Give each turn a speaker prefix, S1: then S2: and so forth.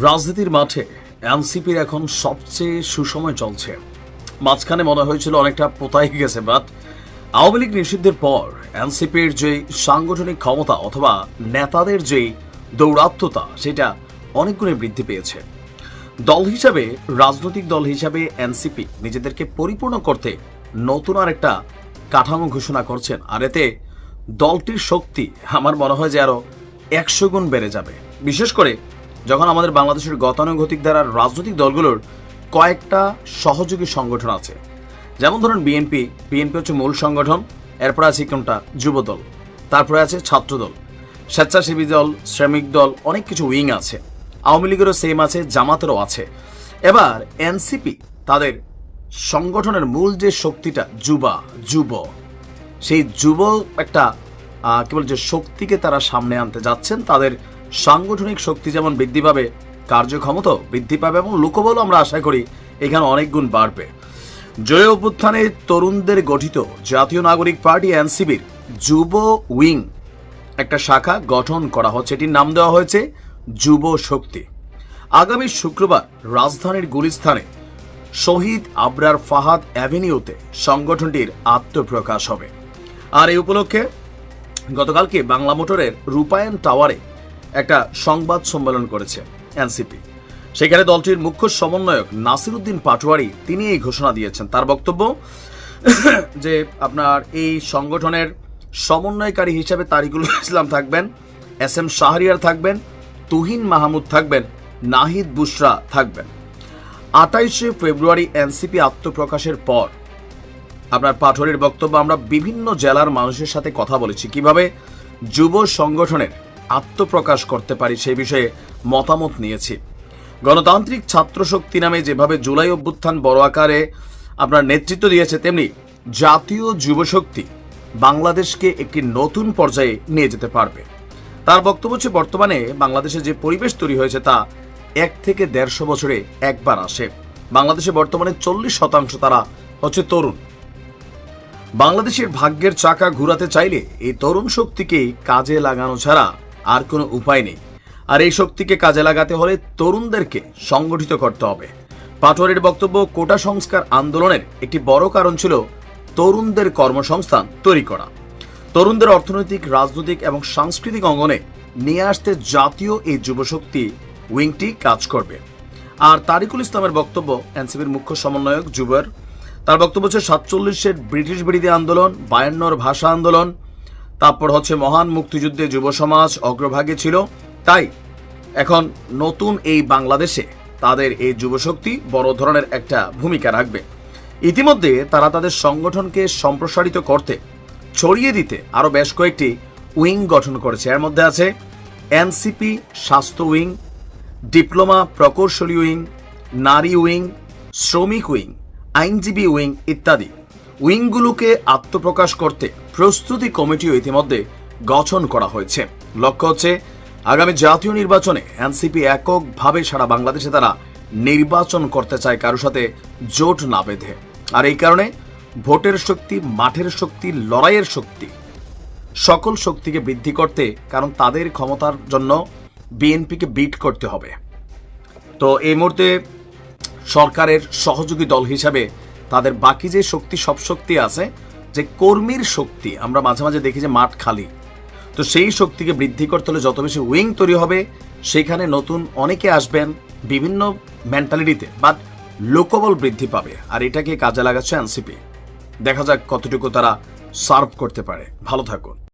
S1: রাজনীতির মাঠে এনসিপির এখন সবচেয়ে সুসময় চলছে। মাঝখানে মনে হয়েছিল অনেকটা পোতাই গেছে বাট আওয়ামী লীগ নিষিদ্ধের পর এনসিপির যে সাংগঠনিক ক্ষমতা অথবা নেতাদের যে দৌরাত্মতা, সেটা অনেকগুণে বৃদ্ধি পেয়েছে। দল হিসাবে, রাজনৈতিক দল হিসাবে এনসিপি নিজেদেরকে পরিপূর্ণ করতে নতুন আর একটা কাঠামো ঘোষণা করছেন, আর এতে দলটির শক্তি আমার মনে হয় যে আরও একশো গুণ বেড়ে যাবে। বিশেষ করে যখন আমাদের বাংলাদেশের গতানুগতিক দ্বারা রাজনৈতিক দলগুলোর কয়েকটা সহযোগী সংগঠন আছে। যেমন ধরুন বিএনপি বিএনপি হচ্ছে মূল সংগঠন এরপর আছে কোনটা? যুবদল তারপরে আছে ছাত্রদল স্বেচ্ছাসেবী দল শ্রমিক দল অনেক কিছু উইং আছে। আওয়ামী লীগেরও সেম আছে জামাতেরও আছে। এবার এনসিপি তাদের সংগঠনের মূল যে শক্তিটা যুবা যুব সেই যুব একটা আহ, কি বল যে শক্তিকে তারা সামনে আনতে যাচ্ছেন তাদের সাংগঠনিক শক্তি যেমন বৃদ্ধি পাবে, কার্যক্ষমতাও বৃদ্ধি পাবে এবং লোকবলও আমরা আশা করি এখানে অনেক গুণ বাড়বে। জয় অভ্যুত্থানে তরুণদের গঠিত জাতীয় নাগরিক পার্টি এনসিবির যুব উইং একটা শাখা গঠন করা হচ্ছে। এটির নাম দেওয়া হয়েছে যুব শক্তি। আগামী শুক্রবার রাজধানীর গুলিস্থানে শহীদ আবরার ফাহাদ অ্যাভিনিউতে সংগঠনটির আত্মপ্রকাশ হবে। আর এই উপলক্ষে গতকালকে বাংলা মোটরের রূপায়ণ টাওয়ারে একটা সংবাদ সম্মেলন করেছে এনসিপি। সেখানে দলটির মুখ্য সমন্বয়ক নাসিরুদ্দিন পাটোয়ারি তিনি এই ঘোষণা দিয়েছেন। তার বক্তব্য, যে আপনার এই সংগঠনের সমন্বয়কারী হিসেবে তারিকুল ইসলাম থাকবেন, এস এম শাহরিয়ার থাকবেন, তুহিন মাহমুদ থাকবেন, নাহিদ বুশরা থাকবেন। আটাইশে ফেব্রুয়ারি এনসিপি আত্মপ্রকাশের পর আপনার পাঠরের বক্তব্য, আমরা বিভিন্ন জেলার মানুষের সাথে কথা বলেছি। কীভাবে যুব সংগঠনের আত্মপ্রকাশ করতে পারি সেই বিষয়ে মতামত নিয়েছি। গণতান্ত্রিক ছাত্র শক্তি নামে যেভাবে জুলাই অভ্যুত্থান বড় আকারে আপনার নেতৃত্ব দিয়েছে, তেমনি জাতীয় যুবশক্তি বাংলাদেশকে একটি নতুন পর্যায়ে নিয়ে যেতে পারবে। তার বক্তব্য হচ্ছে, বর্তমানে বাংলাদেশে যে পরিবেশ তৈরি হয়েছে তা এক থেকে দেড়শো বছরে একবার আসে। বাংলাদেশে বর্তমানে চল্লিশ শতাংশ তারা হচ্ছে তরুণ। বাংলাদেশের ভাগ্যের চাকা ঘুরাতে চাইলে এই তরুণ শক্তিকে কাজে লাগানো ছাড়া আর কোনো উপায় নেই। আর এই শক্তিকে কাজে লাগাতে হলে তরুণদেরকে সংগঠিত করতে হবে। পাটোয়ারির বক্তব্য, কোটা সংস্কার আন্দোলনের একটি বড় কারণ ছিল তরুণদের কর্মসংস্থান তৈরি করা। তরুণদের অর্থনৈতিক, রাজনৈতিক এবং সাংস্কৃতিক অঙ্গনে নিয়ে আসতে জাতীয় এই যুবশক্তি উইংটি কাজ করবে। আর তারিকুল ইসলামের বক্তব্য, এনসিপির মুখ্য সমন্বয়ক যুবর, তার বক্তব্য হচ্ছে সাতচল্লিশের ব্রিটিশ বিরোধী আন্দোলন, বায়ান্নর ভাষা আন্দোলন তারপর হচ্ছে মহান মুক্তিযুদ্ধে যুব সমাজ অগ্রভাগে ছিল। তাই এখন নতুন এই বাংলাদেশে তাদের এই যুবশক্তি বড় ধরনের একটা ভূমিকা রাখবে। ইতিমধ্যে তারা তাদের সংগঠনকে সম্প্রসারিত করতে, ছড়িয়ে দিতে আরও বেশ কয়েকটি উইং গঠন করেছে। এর মধ্যে আছে এনসিপি স্বাস্থ্য উইং, ডিপ্লোমা প্রকৌশলী উইং, নারী উইং, শ্রমিক উইং, আইনজীবী উইং ইত্যাদি। উইংগুলোকে আত্মপ্রকাশ করতে প্রস্তুতি কমিটিও ইতিমধ্যে গঠন করা হয়েছে। লক্ষ্য হচ্ছে, আগামী জাতীয় নির্বাচনে এনসিপি এককভাবে সারা বাংলাদেশে তারা নির্বাচন করতে চায় কারোর সাথে জোট না বেঁধে। আর এই কারণে ভোটের শক্তি, মাঠের শক্তি, লড়াইয়ের শক্তি সকল শক্তিকে বৃদ্ধি করতে কারণ তাদের ক্ষমতার জন্য বিএনপিকে বিট করতে হবে। তো এই মুহূর্তে সরকারের সহযোগী দল হিসাবে তাদের বাকি যে শক্তি, সব শক্তি আছে, যে কর্মীর শক্তি, আমরা মাঝে মাঝে দেখি যে মাঠ খালি। তো সেই শক্তিকে বৃদ্ধি করতে হলে যত বেশি উইং তৈরি হবে, সেখানে নতুন অনেকে আসবেন বিভিন্ন মেন্টালিটিতে বাট লোকবল বৃদ্ধি পাবে, আর এটাকে কাজে লাগাচ্ছে এনসিপি। দেখা যাক কতটুকু তারা সার্ভ করতে পারে। ভালো থাকুন।